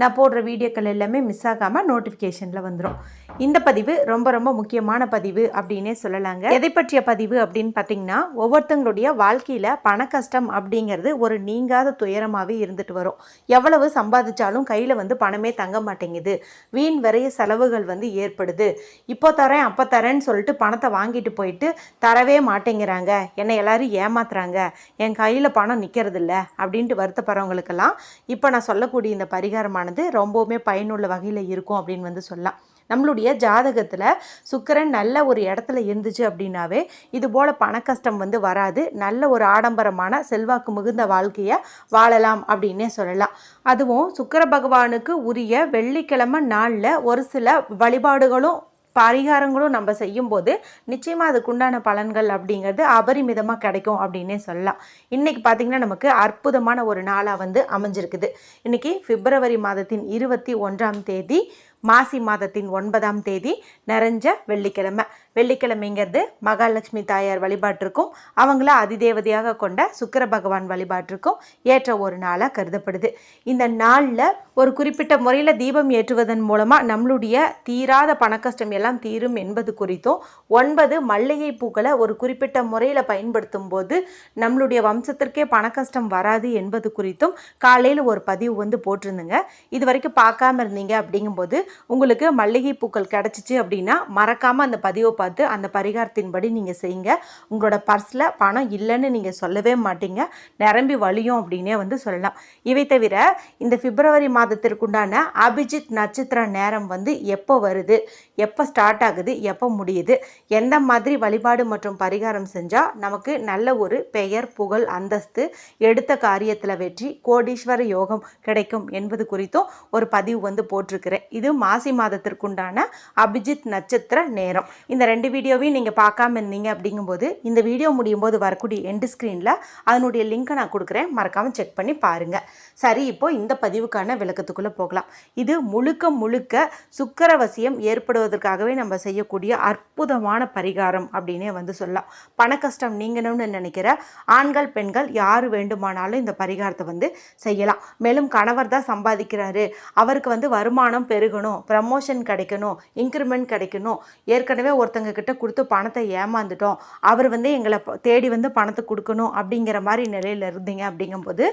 நான் போடுற வீடியோக்கள் எல்லாமே மிஸ் ஆகாமல் நோட்டிஃபிகேஷனில் வந்துடும் இந்த பதிவு ரொம்ப ரொம்ப முக்கியமான பதிவு அப்படின்னே சொல்லலாங்க. எதை பற்றிய பதிவு அப்படின்னு பார்த்தீங்கன்னா ஒவ்வொருத்தங்களுடைய வாழ்க்கையில் பண கஷ்டம் அப்படிங்கிறது ஒரு நீங்காத துயரமாகவே இருந்துட்டு வரும். எவ்வளவு சம்பாதிச்சாலும் கையில் வந்து பணமே தங்க மாட்டேங்குது. வீண் வரைய செலவுகள் வந்து ஏற்படுது. இப்போ தரேன் அப்போ தரேன்னு சொல்லிட்டு பணத்தை வாங்கிட்டு போயிட்டு தரவே மாட்டேங்கிறாங்க. என்னை எல்லாரும் ஏமாத்துறாங்க. என் கையில் பணம் நிற்கிறதில்ல அப்படின்ட்டு வருத்தப்படுறவங்களுக்கெல்லாம் இப்போ நான் சொல்லக்கூடிய இந்த பரிகாரமான பரிகாரமானது ரொம்பவுமே பயனுள்ள வகையில் இருக்கும் அப்படின்னு வந்து சொல்லலாம். நம்மளுடைய ஜாதகத்தில் சுக்கரன் நல்ல ஒரு இடத்துல இருந்துச்சு அப்படின்னாவே இது போல் பண கஷ்டம் வந்து வராது. நல்ல ஒரு ஆடம்பரமான செல்வாக்கு மிகுந்த வாழ்க்கையை வாழலாம் அப்படின்னே சொல்லலாம். அதுவும் சுக்கர பகவானுக்கு உரிய வெள்ளிக்கிழமை நாளில் ஒரு சில வழிபாடுகளும் பரிகாரங்களும் நம்ம செய்யும்போது நிச்சயமாக அதுக்குண்டான பலன்கள் அப்படிங்கிறது அபரிமிதமாக கிடைக்கும் அப்படின்னே சொல்லலாம். இன்றைக்கி பார்த்திங்கன்னா நமக்கு அற்புதமான ஒரு நாளாக வந்து அமைஞ்சிருக்குது. இன்றைக்கி பிப்ரவரி மாதத்தின் இருபத்தி ஒன்றாம் தேதி மாசி மாதத்தின் ஒன்பதாம் தேதி நிறைஞ்ச வெள்ளிக்கிழமை. வெள்ளிக்கிழமைங்கிறது மகாலட்சுமி தாயார் வழிபாட்டிற்கும் அவங்கள அதிதேவதையாக கொண்ட சுக்கர பகவான் வழிபாட்டிற்கும் ஏற்ற ஒரு நாளாக கருதப்படுது. இந்த நாளில் ஒரு குறிப்பிட்ட முறையில் தீபம் ஏற்றுவதன் மூலமாக நம்மளுடைய தீராத பணக்கஷ்டம் எல்லாம் தீரும் என்பது குறித்தும் ஒன்பது மல்லிகை பூக்களை ஒரு குறிப்பிட்ட முறையில் பயன்படுத்தும் போது நம்மளுடைய வம்சத்திற்கே பணக்கஷ்டம் வராது என்பது குறித்தும் காலையில் ஒரு பதிவு வந்து போட்டிருந்துங்க. இது வரைக்கும் பார்க்காம இருந்தீங்க அப்படிங்கும்போது உங்களுக்கு மல்லிகை பூக்கள் கிடச்சிச்சு அப்படின்னா மறக்காமல் அந்த பதிவை பார்த்து அந்த பரிகாரத்தின்படி நீங்கள் செய்யுங்க. உங்களோட பர்ஸில் பணம் இல்லைன்னு நீங்கள் சொல்லவே மாட்டீங்க. நிரம்பி வழியும் அப்படின்னே வந்து சொல்லலாம். இவை தவிர இந்த பிப்ரவரி மாதத்திற்குண்டான அபிஜித் நட்சத்திர நேரம் வந்து எப்போ வருது? எப்போ ஸ்டார்ட் ஆகுது? எப்போ முடியுது? எந்த மாதிரி வழிபாடு மற்றும் பரிகாரம் செஞ்சால் நமக்கு நல்ல ஒரு பெயர் புகழ் அந்தஸ்து எடுத்த காரியத்தில் வெற்றி கோடீஸ்வர யோகம் கிடைக்கும் என்பது குறித்தும் ஒரு பதிவு வந்து போட்டிருக்கிறேன். இது மாசி மாதத்திற்குண்டான அபிஜித் நட்சத்திர நேரம். இந்த ரெண்டு வீடியோவையும் நீங்கள் பார்க்காம இருந்தீங்க அப்படிங்கும்போது இந்த வீடியோ முடியும் போது வரக்கூடிய எண்டு ஸ்க்ரீனில் அதனுடைய லிங்க்கை நான் கொடுக்குறேன். மறக்காமல் செக் பண்ணி பாருங்கள் சரி இப்போது இந்த பதிவுக்கான விளக்கத்துக்குள்ளே போகலாம். இது முழுக்க முழுக்க சுக்கரவசியம் ஏற்படுவதற்காகவே நம்ம செய்யக்கூடிய அற்புதமான பரிகாரம் அப்படின்னே வந்து சொல்லலாம். பண கஷ்டம் நீங்கணும்னு நினைக்கிற ஆண்கள் பெண்கள் யார் வேண்டுமானாலும் இந்த பரிகாரத்தை வந்து செய்யலாம். மேலும் கணவர் தான் சம்பாதிக்கிறாரு. அவருக்கு வந்து வருமானம் பெருகணும் ப்ரமோஷன் கிடைக்கணும் இன்க்ரிமெண்ட் கிடைக்கணும். ஏற்கனவே ஒருத்தர் ஒருத்தங்க கிட்ட கொடுத்து பணத்தை ஏமாந்துட்டோம். அவர் வந்து எங்களை தேடி வந்து பணத்தை கொடுக்கணும் அப்படிங்கிற மாதிரி நிலையில் இருந்தீங்க அப்படிங்கும்போது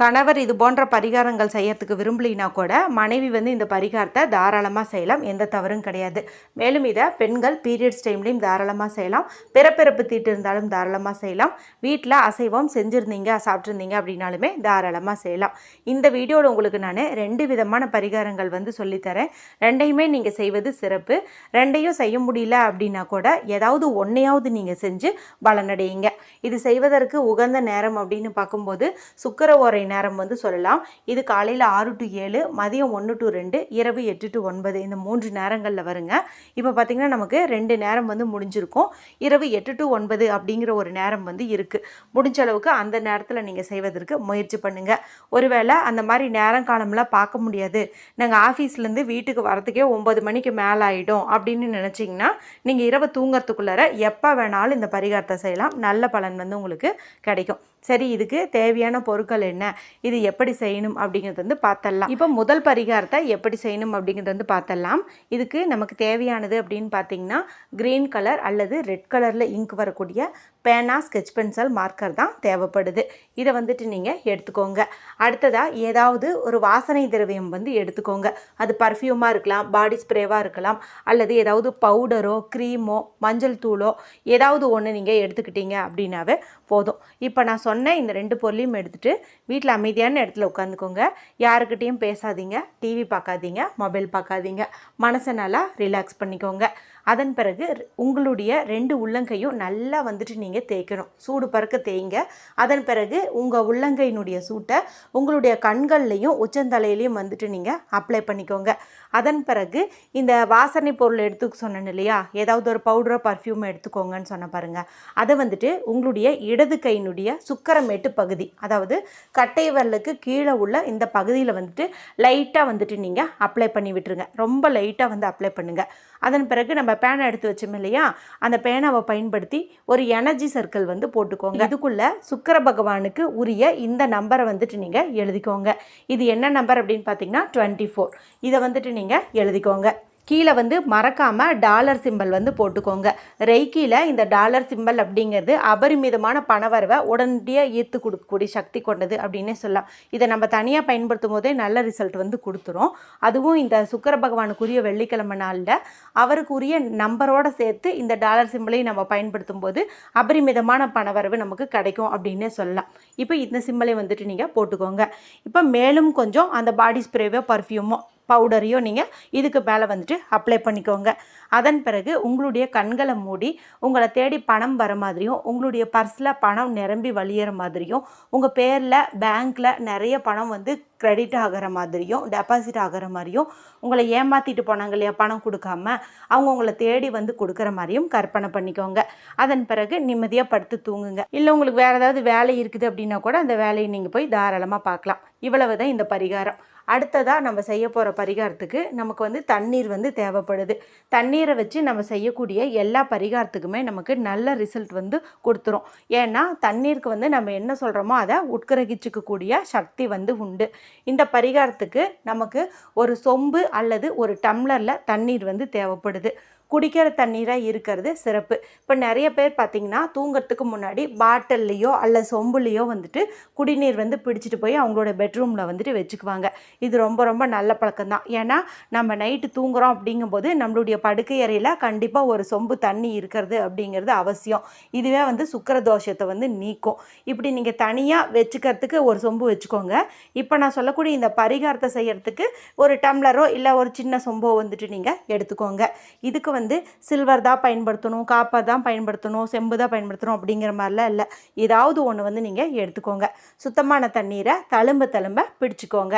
கணவர் இது போன்ற பரிகாரங்கள் செய்யறதுக்கு விரும்பலினா கூட மனைவி வந்து இந்த பரிகாரத்தை தாராளமாக செய்யலாம். எந்த தவறும் கிடையாது. மேலும் இதை பெண்கள் பீரியட்ஸ் டைம்லையும் தாராளமாக செய்யலாம். பிறப்பிறப்பு தீட்டு இருந்தாலும் தாராளமாக செய்யலாம். வீட்டில் அசைவம் செஞ்சுருந்தீங்க சாப்பிட்ருந்தீங்க அப்படின்னாலுமே தாராளமாக செய்யலாம். இந்த வீடியோவில் உங்களுக்கு நான் ரெண்டு விதமான பரிகாரங்கள் வந்து சொல்லித்தரேன். ரெண்டையுமே நீங்கள் செய்வது சிறப்பு. ரெண்டையும் செய்ய முடியல அப்படின்னு கூட ஏதாவது ஒன்றையாவது நீங்கள் செஞ்சு பலனடையுங்க இது செய்வதற்கு உகந்த நேரம் அப்படின்னு பார்க்கும்போது சுக்கர ஓரை நேரம் வந்து சொல்லலாம். இது காலையில் ஆறு டு ஏழு மதியம் ஒன்று டு ரெண்டு இரவு எட்டு டு ஒன்பது இந்த மூன்று நேரங்களில் வருங்க. இப்போ பார்த்தீங்கன்னா நமக்கு ரெண்டு நேரம் வந்து முடிஞ்சிருக்கும். இரவு எட்டு டு ஒன்பது அப்படிங்கிற ஒரு நேரம் வந்து இருக்குது முடிஞ்ச அளவுக்கு அந்த நேரத்தில் நீங்கள் செய்வதற்கு முயற்சி பண்ணுங்கள் ஒருவேளை அந்த மாதிரி நேரம் காலம்லாம் பார்க்க முடியாது. நாங்கள் ஆஃபீஸ்லேருந்து வீட்டுக்கு வரதுக்கே ஒம்பது மணிக்கு மேலே ஆகிடும் அப்படின்னு நினச்சிங்கன்னா நீங்கள் இரவு தூங்குறதுக்குள்ளார எப்போ வேணாலும் இந்த பரிகாரத்தை செய்யலாம். நல்ல பலன் வந்து உங்களுக்கு கிடைக்கும். சரி இதுக்கு தேவையான பொருட்கள் என்ன? இது எப்படி செய்யணும் அப்படிங்கிறது வந்து பார்த்தரலாம். இப்போ முதல் பரிகாரத்தை எப்படி செய்யணும் அப்படிங்கிறது வந்து பார்த்தரலாம். இதுக்கு நமக்கு தேவையானது அப்படின்னு பார்த்தீங்கன்னா க்ரீன் கலர் அல்லது ரெட் கலரில் இங்க் வரக்கூடிய பேனா ஸ்கெச் பென்சில் மார்க்கர் தான் தேவைப்படுது. இதை வந்துட்டு நீங்கள் எடுத்துக்கோங்க. அடுத்ததாக ஏதாவது ஒரு வாசனை திரவியம் வந்து எடுத்துக்கோங்க. அது பர்ஃப்யூமாக இருக்கலாம் பாடி ஸ்ப்ரேவாக இருக்கலாம் அல்லது ஏதாவது பவுடரோ க்ரீமோ மஞ்சள் தூளோ ஏதாவது ஒன்று நீங்கள் எடுத்துக்கிட்டீங்க அப்படின்னாவே போதும். இப்போ நான் சொன்ன இந்த ரெண்டு பொருளையும் எடுத்துகிட்டு வீட்டில் அமைதியான இடத்துல உட்காந்துக்கோங்க. யாருக்கிட்டேயும் பேசாதீங்க டிவி பார்க்காதீங்க மொபைல் பார்க்காதீங்க மனசை நல்லா ரிலாக்ஸ் பண்ணிக்கோங்க. அதன் பிறகு உங்களுடைய ரெண்டு உள்ளங்கையும் நல்லா வந்துட்டு நீங்கள் தேய்க்கணும். சூடு பறக்க தேய்ங்க. அதன் பிறகு உங்கள் உள்ளங்கையினுடைய சூட்டை உங்களுடைய கண்கள்லையும் உச்சந்தலையிலையும் வந்துட்டு நீங்கள் அப்ளை பண்ணிக்கோங்க. அதன் பிறகு இந்த வாசனை பொருள் எடுத்துக்க சொன்னேன் இல்லையா? ஏதாவது ஒரு பவுடரோ பர்ஃப்யூம் எடுத்துக்கோங்கன்னு சொன்ன பாருங்கள் அதை வந்துட்டு உங்களுடைய இடது கையினுடைய சுக்கரமேட்டு பகுதி அதாவது கட்டை விரலுக்கு கீழே உள்ள இந்த பகுதியில் வந்துட்டு லைட்டாக வந்துட்டு நீங்கள் அப்ளை பண்ணி விட்டுருங்க. ரொம்ப லைட்டாக வந்து அப்ளை பண்ணுங்கள் அதன் பிறகு நம்ம பேனை எடுத்து வச்சோம் இல்லையா? அந்த பேனாவை பயன்படுத்தி ஒரு எனர்ஜி சர்க்கிள் வந்து போட்டுக்கோங்க. இதுக்குள்ள சுக்கர பகவானுக்கு உரிய இந்த நம்பரை வந்துட்டு நீங்கள் எழுதிக்கோங்க. இது என்ன நம்பர் அப்படின்னு பார்த்தீங்கன்னா டுவெண்ட்டி ஃபோர் இதை வந்துட்டு நீங்கள் எழுதிக்கோங்க. கீழே வந்து மறக்காமல் டாலர் சிம்பல் வந்து போட்டுக்கோங்க. ரெய்க்கியில் இந்த டாலர் சிம்பல் அப்படிங்கிறது அபரிமிதமான பணவரவை உடனடியாக ஈர்த்து கொடுக்கக்கூடிய சக்தி கொண்டது அப்படின்னே சொல்லலாம். இதை நம்ம தனியாக பயன்படுத்தும் போதே நல்ல ரிசல்ட் வந்து கொடுத்துரும். அதுவும் இந்த சுக்கர பகவானுக்குரிய வெள்ளிக்கிழமை நாளில் அவருக்குரிய நம்பரோடு சேர்த்து இந்த டாலர் சிம்பலையும் நம்ம பயன்படுத்தும் போது அபரிமிதமான பணவரவு நமக்கு கிடைக்கும் அப்படின்னே சொல்லலாம். இப்போ இந்த சிம்பிளை வந்துட்டு நீங்கள் போட்டுக்கோங்க. இப்போ மேலும் கொஞ்சம் அந்த பாடி ஸ்ப்ரேவோ பர்ஃப்யூமோ பவுடரையும் நீங்கள் இதுக்கு மேலே வந்துட்டு அப்ளை பண்ணிக்கோங்க. அதன் பிறகு உங்களுடைய கண்களை மூடி உங்களை தேடி பணம் வர மாதிரியும் உங்களுடைய பர்ஸில் பணம் நிரம்பி வழியிற மாதிரியும் உங்கள் பேரில் பேங்க்கில் நிறைய பணம் வந்து கிரெடிட் ஆகிற மாதிரியும் டெபாசிட் ஆகிற மாதிரியும் உங்களை ஏமாற்றிட்டு போனாங்க இல்லையா? பணம் கொடுக்காம அவங்க உங்களை தேடி வந்து கொடுக்குற மாதிரியும் கற்பனை பண்ணிக்கோங்க. அதன் பிறகு நிம்மதியாக படுத்து தூங்குங்க. இல்லை உங்களுக்கு வேறு ஏதாவது வேலை இருக்குது அப்படின்னா கூட அந்த வேலையை நீங்கள் போய் தாராளமாக பார்க்கலாம். இவ்வளவு தான் இந்த பரிகாரம். அடுத்ததாக நம்ம செய்ய போகிற பரிகாரத்துக்கு நமக்கு வந்து தண்ணீர் வந்து தேவைப்படுது. தண்ணீரை வச்சு நம்ம செய்யக்கூடிய எல்லா பரிகாரத்துக்குமே நமக்கு நல்ல ரிசல்ட் வந்து கொடுத்துரும். ஏன்னா தண்ணீருக்கு வந்து நம்ம என்ன சொல்கிறோமோ அதை உட்கிரகிச்சிக்கக்கூடிய சக்தி வந்து உண்டு. இந்த பரிகாரத்துக்கு நமக்கு ஒரு சொம்பு அல்லது ஒரு டம்ளரில் தண்ணீர் வந்து தேவைப்படுது. குடிக்கிற தண்ணீராக இருக்கிறது சிறப்பு. இப்போ நிறைய பேர் பார்த்திங்கன்னா தூங்குறதுக்கு முன்னாடி பாட்டில்லையோ அல்ல சொம்புலேயோ வந்துட்டு குடிநீர் வந்து பிடிச்சிட்டு போய் அவங்களோட பெட்ரூமில் வந்துட்டு வச்சுக்குவாங்க. இது ரொம்ப ரொம்ப நல்ல பழக்கம்தான். ஏன்னா நம்ம நைட்டு தூங்குறோம் அப்படிங்கும்போது நம்மளுடைய படுக்கை அறையில் கண்டிப்பாக ஒரு சொம்பு தண்ணி இருக்கிறது அப்படிங்கிறது அவசியம். இதுவே வந்து சுக்கர தோஷத்தை வந்து நீக்கும். இப்படி நீங்கள் தனியாக வச்சுக்கிறதுக்கு ஒரு சொம்பு வச்சுக்கோங்க. இப்போ நான் சொல்லக்கூடிய இந்த பரிகாரத்தை செய்கிறதுக்கு ஒரு டம்ளரோ இல்லை ஒரு சின்ன சொம்போ வந்துட்டு நீங்கள் எடுத்துக்கோங்க. இதுக்கு வந்து வந்து சில்வர் தான் பயன்படுத்தணும் காப்பர் தான் பயன்படுத்தணும் செம்பு தான் பயன்படுத்தணும் அப்படிங்கிற மாதிரிலாம் இல்லை. ஏதாவது ஒன்று வந்து நீங்கள் எடுத்துக்கோங்க. சுத்தமான தண்ணீரை தழும்ப தழும்ப பிடிச்சிக்கோங்க.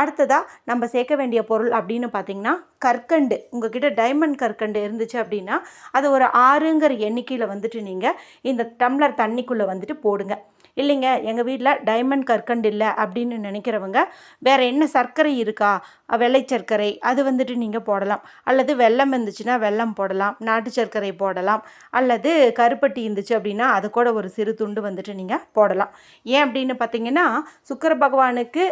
அடுத்ததாக நம்ம சேர்க்க வேண்டிய பொருள் அப்படின்னு பார்த்தீங்கன்னா கற்கண்டு. உங்ககிட்ட டைமண்ட் கற்கண்டு இருந்துச்சு அப்படின்னா அது ஒரு ஆறுங்கிற எண்ணிக்கையில் வந்துட்டு நீங்கள் இந்த டம்ளர் தண்ணிக்குள்ளே வந்துட்டு போடுங்க. இல்லைங்க எங்கள் வீட்டில் டைமண்ட் கற்கண்டு இல்லை அப்படின்னு நினைக்கிறவங்க வேறு என்ன சர்க்கரை இருக்கா? வெள்ளை சர்க்கரை அது வந்துட்டு நீங்கள் போடலாம். அல்லது வெல்லம் இருந்துச்சுன்னா வெல்லம் போடலாம் நாட்டு சர்க்கரை போடலாம் அல்லது கருப்பட்டி இருந்துச்சு அப்படின்னா அது கூட ஒரு சிறு துண்டு வந்துட்டு நீங்கள் போடலாம். ஏன் அப்படின்னு பார்த்தீங்கன்னா சுக்கர பகவானுக்கு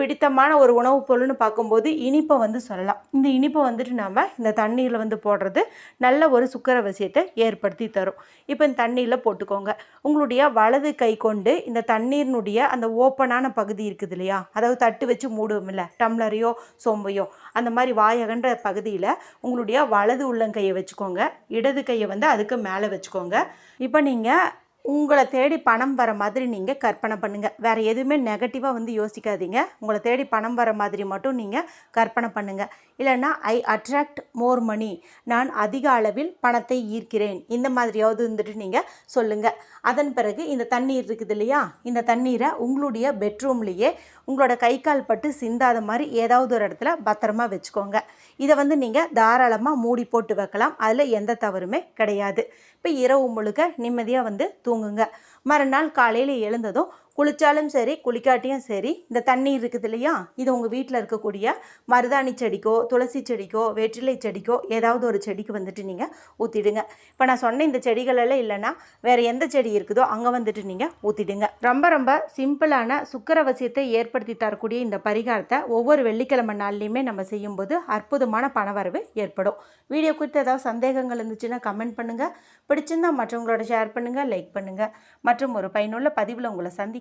பிடித்தமான ஒரு உணவுப் பொருள்னு பார்க்கும்போது இனிப்பை வந்து சொல்லலாம். இந்த இனிப்பை வந்துட்டு நாம் இந்த தண்ணியில் வந்து போடுறது நல்ல ஒரு சுக்கர வசியத்தை ஏற்படுத்தி தரும். இப்போ இந்த தண்ணியில் போட்டுக்கோங்க. உங்களுடைய வலது கை கொண்டு இந்த தண்ணீரினுடைய அந்த ஓப்பனான பகுதி இருக்குது இல்லையா? அதாவது தட்டு வச்சு மூடுவோம் இல்லை டம்ளரையோ சோம்பையோ அந்த மாதிரி வாயகன்ற பகுதியில் உங்களுடைய வலது உள்ளங்கையை வச்சுக்கோங்க இடது கையை வந்து அதுக்கு மேலே வச்சுக்கோங்க. இப்போ நீங்கள் உங்களை தேடி பணம் வர மாதிரி நீங்கள் கற்பனை பண்ணுங்கள் வேறு எதுவுமே நெகட்டிவாக வந்து யோசிக்காதீங்க. உங்களை தேடி பணம் வர மாதிரி மட்டும் நீங்கள் கற்பனை பண்ணுங்கள் இல்லைன்னா ஐ அட்ராக்ட் மோர் மணி நான் அதிக அளவில் பணத்தை ஈர்க்கிறேன். இந்த மாதிரியாவது இருந்துட்டு நீங்கள் சொல்லுங்கள் அதன் பிறகு இந்த தண்ணீர் இருக்குது இல்லையா? இந்த தண்ணீரை உங்களுடைய பெட்ரூம்லேயே உங்களோட கை கால் பட்டு சிந்தாத மாதிரி ஏதாவது ஒரு இடத்துல பத்திரமா வச்சுக்கோங்க. இதை வந்து நீங்கள் தாராளமாக மூடி போட்டு வைக்கலாம். அதில் எந்த தவறுமே கிடையாது. இப்போ இரவு முழுக்க நிம்மதியாக வந்து தூங்குங்க. மறுநாள் காலையில் எழுந்ததும் குளித்தாலும் சரி குளிக்காட்டியும் சரி இந்த தண்ணீர் இருக்குது இல்லையா? இது உங்கள் வீட்டில் இருக்கக்கூடிய மருதாணி செடிக்கோ துளசி செடிக்கோ வெற்றிலை செடிக்கோ ஏதாவது ஒரு செடிக்கு வந்துட்டு நீங்கள் ஊற்றிடுங்க இப்போ நான் சொன்ன இந்த செடிகளெல்லாம் இல்லைன்னா வேறு எந்த செடி இருக்குதோ அங்கே வந்துட்டு நீங்கள் ஊற்றிடுங்க ரொம்ப ரொம்ப சிம்பிளான சுக்கரவசியத்தை ஏற்படுத்தி தரக்கூடிய இந்த பரிகாரத்தை ஒவ்வொரு வெள்ளிக்கிழமை நாள்லையுமே நம்ம செய்யும்போது அற்புதமான பணவரவு ஏற்படும். வீடியோ குறித்து ஏதாவது சந்தேகங்கள் இருந்துச்சுன்னா கமெண்ட் பண்ணுங்கள் பிடிச்சிருந்தா மற்றவங்களோட ஷேர் பண்ணுங்கள் லைக் பண்ணுங்கள் மற்றும் ஒரு பயனுள்ள பதிவில் உங்களை